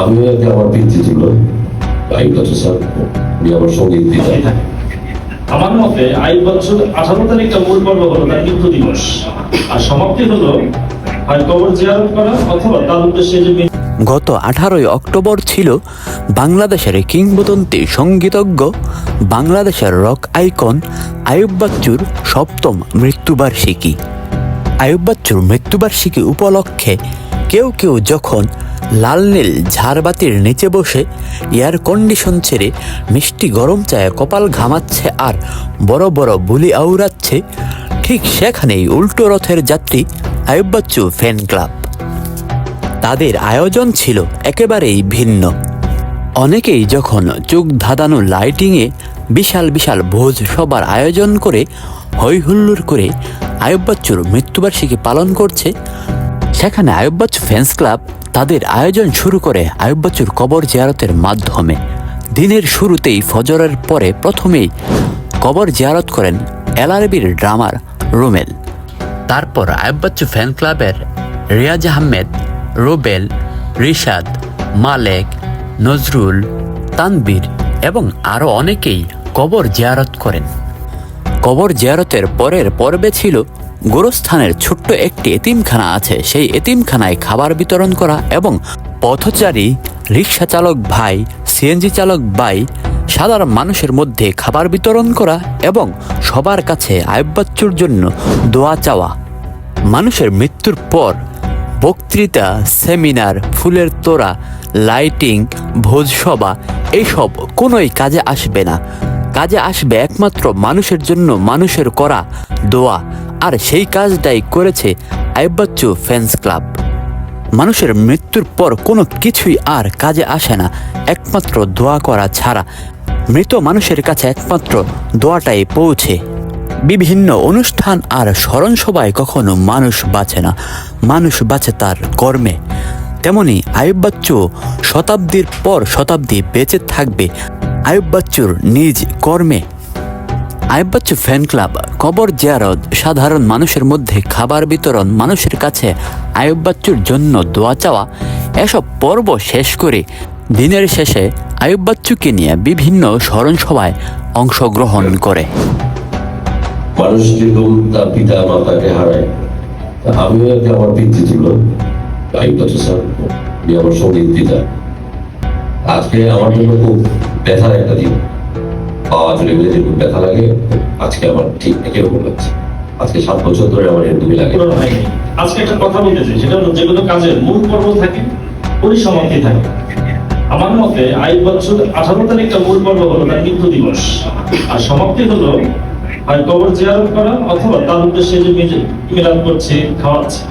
আমিও একে আমার পিতৃ কথা স্যার উনি আমার সংগীত পিতা আমার মতে বছর আঠারো তারিখটা মূল পর্ব হলো তার মৃত্যু দিবস। আর সমাপ্তি হলো হয় কবর জিয়ারত করা অথবা তার উদ্দেশ্যে যে গত আঠারোই অক্টোবর ছিল বাংলাদেশের কিংবদন্তি সঙ্গীতজ্ঞ বাংলাদেশের রক আইকন আয়ুব বাচ্চুর সপ্তম মৃত্যুবার্ষিকী। আয়ুব বাচ্চুর মৃত্যুবার্ষিকী উপলক্ষে কেউ কেউ যখন লাল নীল ঝাড়বাতির নিচে বসে এয়ার কন্ডিশন ছেড়ে মিষ্টি গরম চায়ে কপাল ঘামাচ্ছে আর বড় বড় বুলি আউড়াচ্ছে, ঠিক সেখানেই উল্টো রথের যাত্রী আয়ুব বাচ্চু ফ্যান ক্লাব। তাদের আয়োজন ছিল একেবারেই ভিন্ন। অনেকেই যখন চোখ ধাঁধানো লাইটিংয়ে বিশাল বিশাল ভোজ সবার আয়োজন করে হৈ হুল্লোড় করে আয়ুব বাচ্চুর মৃত্যুবার্ষিকী পালন করছে, সেখানে আয়ুব বাচ্চু ফ্যান্স ক্লাব তাদের আয়োজন শুরু করে আয়ুব কবর জিয়ারতের মাধ্যমে। দিনের শুরুতেই ফজরের পরে প্রথমেই কবর জিয়ারত করেন এলআরবির ড্রামার রুমেল তারপর আয়ুব ফ্যান ক্লাবের রিয়াজ আহমেদ, রোবেল, রিশাদ, মালেক, নজরুল তানবীর এবং আরও অনেকেই কবর জিয়ারত করেন। কবর জিয়ারতের পরের পর্বে ছিল গোরস্থানের ছোট্ট একটি এতিমখানা আছে। সেই এতিমখানায় খাবার বিতরণ করা এবং পথচারী, রিক্সা চালক ভাই সিএনজি চালক ভাই, সাধারণ মানুষের মধ্যে খাবার বিতরণ করা এবং সবার কাছে আয়ব্বাচ্চুর জন্য দোয়া চাওয়া। মানুষের মৃত্যুর পর বক্তৃতা, সেমিনার, ফুলের তোড়া, লাইটিং, ভোজসভা এইসব কোনোই কাজে আসবে না। কাজে আসবে একমাত্র মানুষের জন্য মানুষের করা দোয়া। আর সেই কাজটাই করেছে আইবাচ্চু ফ্যান্স ক্লাব। মানুষের মৃত্যুর পর কোনো কিছুই আর কাজে আসে না, একমাত্র দোয়া করা ছাড়া। মৃত মানুষের কাছে একমাত্র দোয়াটাই পৌঁছে। বিভিন্ন অনুষ্ঠান আর স্মরণ সভায় কখনো মানুষ বাঁচে না, মানুষ বাঁচে তার কর্মে। তেমনি আয়ুব বাচ্চু শতাব্দীর পর শতাব্দী বেঁচে থাকবে আয়ুব বাচ্চুর নিজ কর্মে। আয়ুব ফ্যান ক্লাব, কবর জিয়ারত, সাধারণ মানুষের মধ্যে খাবার বিতরণ, মানুষের কাছে আয়ুব বাচ্চুর জন্য দোয়া চাওয়া, এসব পর্ব শেষ করে দিনের শেষে আয়ুব বাচ্চুকে নিয়ে বিভিন্ন স্মরণসভায় অংশগ্রহণ করে। মানুষ যেরকম তার পিতা মাতাকে হারায় আমিও আমার পিতৃ কথা স্যার আমার সংগীত পিতা। আজকে আমার জন্য খুব ব্যথার একটা দিন। চলে গেলে যেরকম ব্যথা লাগে, আজকে আমার ঠিক এরকম লাগছে আজকে সাত বছর ধরে আমার এরকমই লাগে। আজকে একটা কথা বলতে চাই, সেটা হলো যেগুলো কাজের মূল পর্ব থাকে, পরিসমাপ্তি থাকে। আমার মতে আইন বছর আঠারো তারিখটা মূল পর্ব হলো তার মৃত্যু দিবস। আর সমাপ্তি হলো হয় কবর জিয়ারত করা অথবা তার উদ্দেশ্যে যে মিলাদ করছে, খাওয়াচ্ছে।